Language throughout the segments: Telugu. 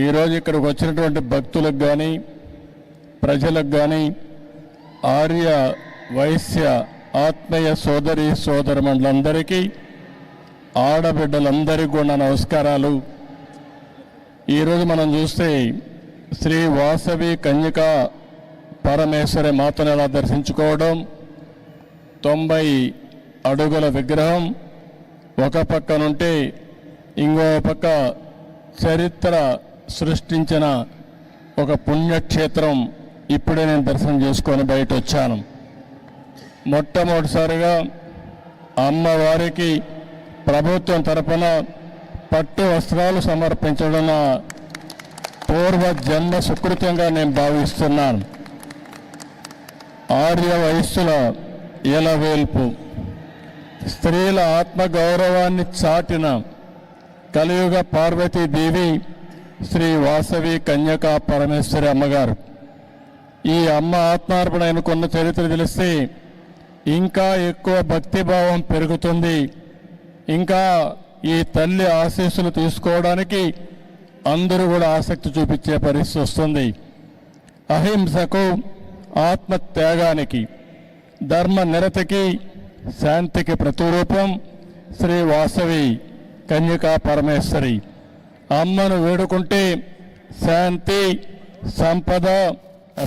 ఈరోజు ఇక్కడికి వచ్చినటువంటి భక్తులకు కానీ ప్రజలకు కానీ ఆర్య వైశ్య ఆత్మీయ సోదరి సోదరుమండలందరికీ ఆడబిడ్డలందరికీ కూడా నమస్కారాలు. ఈరోజు మనం చూస్తే శ్రీ వాసవి కన్యక పరమేశ్వరి మాతను ఎలా దర్శించుకోవడం తొంభై అడుగుల విగ్రహం ఒక పక్కనుంటే ఇంకో పక్క చరిత్ర సృష్టించిన ఒక పుణ్యక్షేత్రం ఇప్పుడే నేను దర్శనం చేసుకొని బయట వచ్చాను. మొట్టమొదటిసారిగా అమ్మవారికి ప్రభుత్వం తరపున పట్టు వస్త్రాలు సమర్పించడం నా పూర్వ జన్మ సుకృతంగా నేను భావిస్తున్నాను. ఆర్య వయస్సుల ఇలవేల్పు. స్త్రీల ఆత్మగౌరవాన్ని చాటిన కలియుగ పార్వతీదేవి శ్రీ వాసవి కన్యకా పరమేశ్వరి అమ్మగారు. ఈ అమ్మ ఆత్మార్పణ ఆయనకున్న చరిత్ర తెలిస్తే ఇంకా ఎక్కువ భక్తిభావం పెరుగుతుంది. ఇంకా ఈ తల్లి ఆశీస్సులు తీసుకోవడానికి అందరూ కూడా ఆసక్తి చూపించే పరిస్థితి వస్తుంది. అహింసకు ఆత్మ త్యాగానికి ధర్మ నిరతికి శాంతికి ప్రతిరూపం శ్రీ వాసవి కన్యకా పరమేశ్వరి. అమ్మను వేడుకుంటే శాంతి సంపద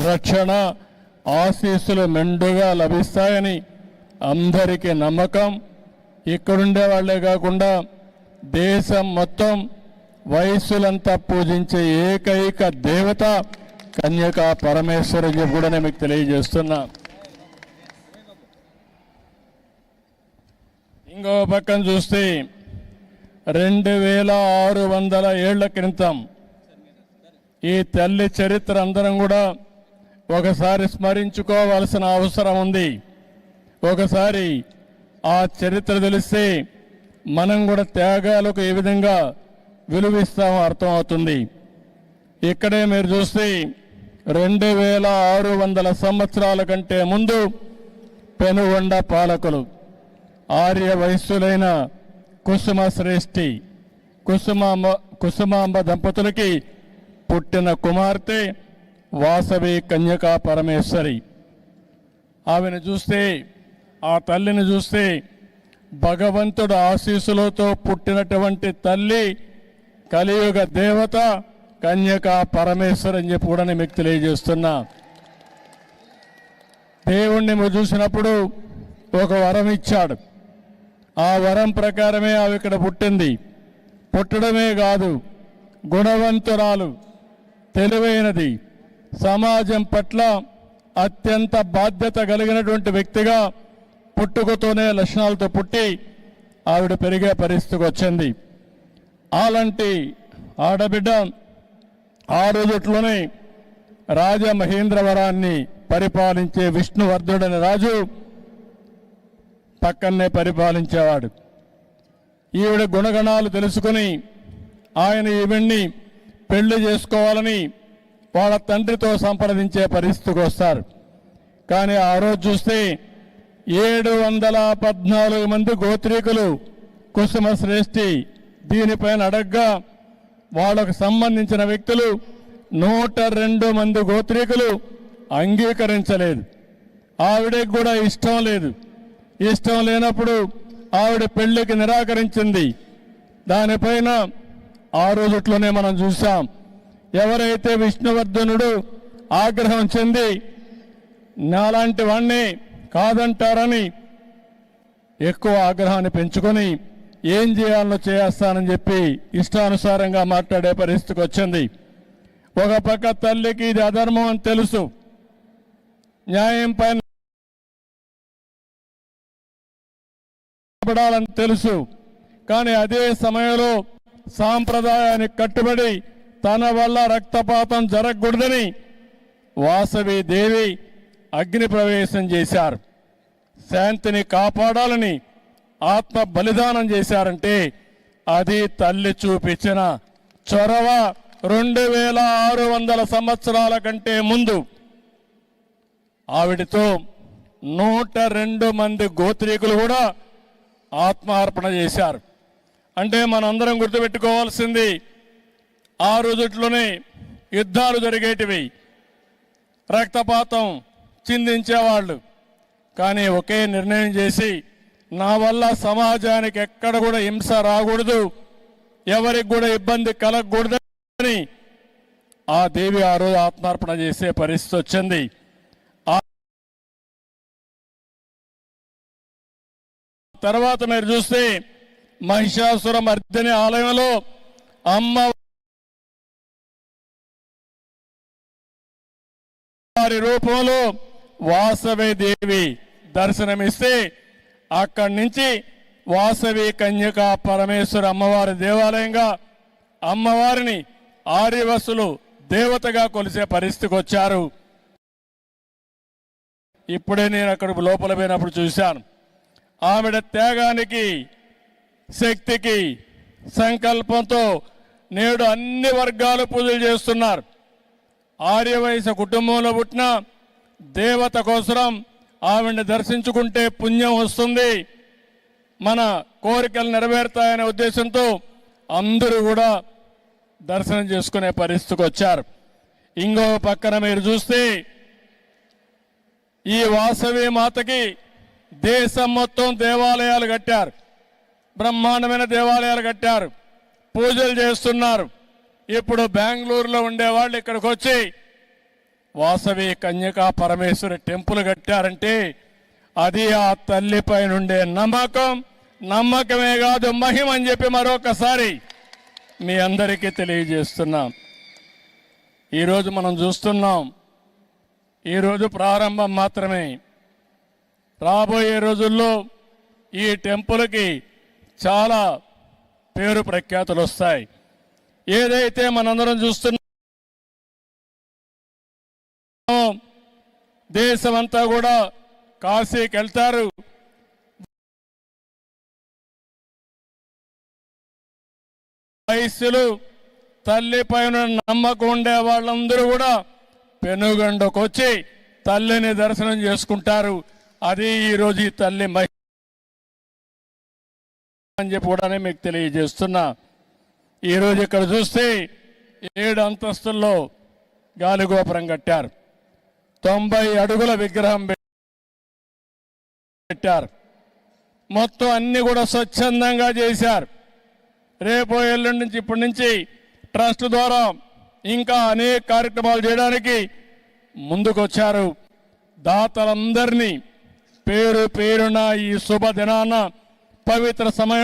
రక్షణ ఆశీస్సులు మెండుగా లభిస్తాయని అందరికీ నమ్మకం. ఇక్కడుండే వాళ్ళే కాకుండా దేశం మొత్తం వయస్సులంతా పూజించే ఏకైక దేవత కన్యకా పరమేశ్వరుని చెప్పి కూడా నేను మీకు తెలియజేస్తున్నా. ఇంకో పక్కన చూస్తే రెండు వేల ఆరు వందల ఏళ్ళ క్రితం ఈ తల్లి చరిత్ర అందరం కూడా ఒకసారి స్మరించుకోవాల్సిన అవసరం ఉంది. ఒకసారి ఆ చరిత్ర తెలిస్తే మనం కూడా త్యాగాలకు ఏ విధంగా విలువిస్తామో అర్థమవుతుంది. ఇక్కడే మీరు చూస్తే రెండు వేల ఆరు వందల సంవత్సరాల కంటే ముందు పెనుగొండ పాలకులు ఆర్య వయస్సులైన కుసుమ శ్రేష్ఠి కుసుమాంబ కుసుమాంబ దంపతులకి పుట్టిన కుమార్తె వాసవి కన్యకా పరమేశ్వరి. ఆమెను చూస్తే ఆ తల్లిని చూస్తే భగవంతుడు ఆశీస్సులతో పుట్టినటువంటి తల్లి కలియుగ దేవత కన్యకా పరమేశ్వరి అని చెప్పి కూడా నేను మీకు తెలియజేస్తున్నా. దేవుణ్ణి చూసినప్పుడు ఒక వరం ఇచ్చాడు. ఆ వరం ప్రకారమే ఆమె ఇక్కడ పుట్టింది. పుట్టడమే కాదు గుణవంతురాలు తెలివైనది. సమాజం పట్ల అత్యంత బాధ్యత కలిగినటువంటి వ్యక్తిగా పుట్టుకతోనే లక్షణాలతో పుట్టి ఆవిడ పెరిగే పరిస్థితికి వచ్చింది. అలాంటి ఆడబిడ్డ ఆ రోజుట్లోనే రాజమహేంద్రవరాన్ని పరిపాలించే విష్ణువర్ధుడని రాజు పక్కనే పరిపాలించేవాడు. ఈవిడ గుణగణాలు తెలుసుకుని ఆయన ఈవిడ్ని పెళ్ళి చేసుకోవాలని వాళ్ళ తండ్రితో సంప్రదించే పరిస్థితికి వస్తారు. కానీ ఆ రోజు చూస్తే ఏడు వందల పద్నాలుగు మంది గోత్రీకులు కుసుమ శ్రేష్ఠి దీనిపైన అడగ్గా వాళ్ళకు సంబంధించిన వ్యక్తులు నూట రెండు మంది గోత్రీకులు అంగీకరించలేదు. ఆవిడకి కూడా ఇష్టం లేదు. ఇష్టం లేనప్పుడు ఆవిడ పెళ్ళికి నిరాకరించింది. దానిపైన ఆ రోజుట్లోనే మనం చూసాం ఎవరైతే విష్ణువర్ధనుడు ఆగ్రహం చెంది నాలాంటి వాణ్ణి కాదంటారని ఎక్కువ ఆగ్రహాన్ని పెంచుకొని ఏం చేయాలో చేస్తానని చెప్పి ఇష్టానుసారంగా మాట్లాడే పరిస్థితికి వచ్చింది. ఒక పక్క తల్లికి ఇది అధర్మం అని తెలుసు. న్యాయం పైన పడాలని తెలుసు. కానీ అదే సమయంలో సాంప్రదాయానికి కట్టుబడి తన వల్ల రక్తపాతం జరగకూడదని వాసవి దేవి అగ్ని ప్రవేశం చేశారు. శాంతిని కాపాడాలని ఆత్మ బలిదానం చేశారంటే అది తల్లి చూపించిన చొరవ రెండు వేల ఆరు వందల సంవత్సరాల కంటే ముందు. ఆవిడతో నూట రెండు మంది గోత్రీకులు కూడా ఆత్మార్పణ చేశారు. అంటే మనందరం గుర్తుపెట్టుకోవాల్సింది ఆ రోజుట్లోనే యుద్ధాలు జరిగేటివి. రక్తపాతం చిందించేవాళ్ళు. కానీ ఒకే నిర్ణయం చేసి నా వల్ల సమాజానికి ఎక్కడ కూడా హింస రాకూడదు ఎవరికి కూడా ఇబ్బంది కలగకూడదని ఆ దేవి ఆ రోజు ఆత్మార్పణ చేసే పరిస్థితి వచ్చింది. తర్వాత మీరు చూస్తే మహిషాసుర మర్దిని ఆలయంలో అమ్మ వారి రూపంలో వాసవి దేవి దర్శనమిస్తే అక్కడి నుంచి వాసవి కన్యక పరమేశ్వర అమ్మవారి దేవాలయంగా అమ్మవారిని ఆర్యవసులు దేవతగా కొలిసే పరిస్థితికి వచ్చారు. ఇప్పుడే నేను అక్కడ లోపల పోయినప్పుడు చూశాను. ఆవిడ త్యాగానికి శక్తికి సంకల్పంతో నేడు అన్ని వర్గాలు పూజలు చేస్తున్నారు. ఆర్యవయస కుటుంబంలో పుట్టిన దేవత కోసరం ఆవిడని దర్శించుకుంటే పుణ్యం వస్తుంది. మన కోరికలు నెరవేరుతాయనే ఉద్దేశంతో అందరూ కూడా దర్శనం చేసుకునే పరిస్థితికి వచ్చారు. ఇంకో పక్కన మీరు చూస్తే ఈ వాసవి మాతకి దేశం మొత్తం దేవాలయాలు కట్టారు. బ్రహ్మాండమైన దేవాలయాలు కట్టారు. పూజలు చేస్తున్నారు. ఇప్పుడు బెంగళూరులో ఉండేవాళ్ళు ఇక్కడికి వచ్చి వాసవి కన్యకా పరమేశ్వరి టెంపుల్ కట్టారంటే అది ఆ తల్లిపై నుండే నమ్మకం నమ్మకమే కాదు మహిమ అని చెప్పి మరొకసారి మీ అందరికీ తెలియజేస్తున్నాం. ఈరోజు మనం చూస్తున్నాం. ఈరోజు ప్రారంభం మాత్రమే. రాబోయే రోజుల్లో ఈ టెంపుల్కి చాలా పేరు ప్రఖ్యాతులు వస్తాయి. ఏదైతే మనందరం చూస్తున్నాం దేశమంతా కూడా కాశీకి వెళ్తారు. వయస్సులు తల్లి పైన నమ్మకం ఉండే వాళ్ళందరూ కూడా పెనుగండకొచ్చి తల్లిని దర్శనం చేసుకుంటారు. అది ఈరోజు ఈ తల్లి మహిళ అని చెప్పి కూడా మీకు తెలియజేస్తున్నా. ఈరోజు ఇక్కడ చూస్తే ఏడు అంతస్తుల్లో గాలిగోపురం కట్టారు. తొంభై అడుగుల విగ్రహం పెట్టారు. మొత్తం అన్ని కూడా స్వచ్ఛందంగా చేశారు. రేపు ఎల్లుండి నుంచి ఇప్పటి నుంచి ట్రస్ట్ ద్వారా ఇంకా అనేక కార్యక్రమాలు చేయడానికి ముందుకొచ్చారు. దాతలందరినీ పేరు పేరున ఈ శుభ దినాన పవిత్ర సమయం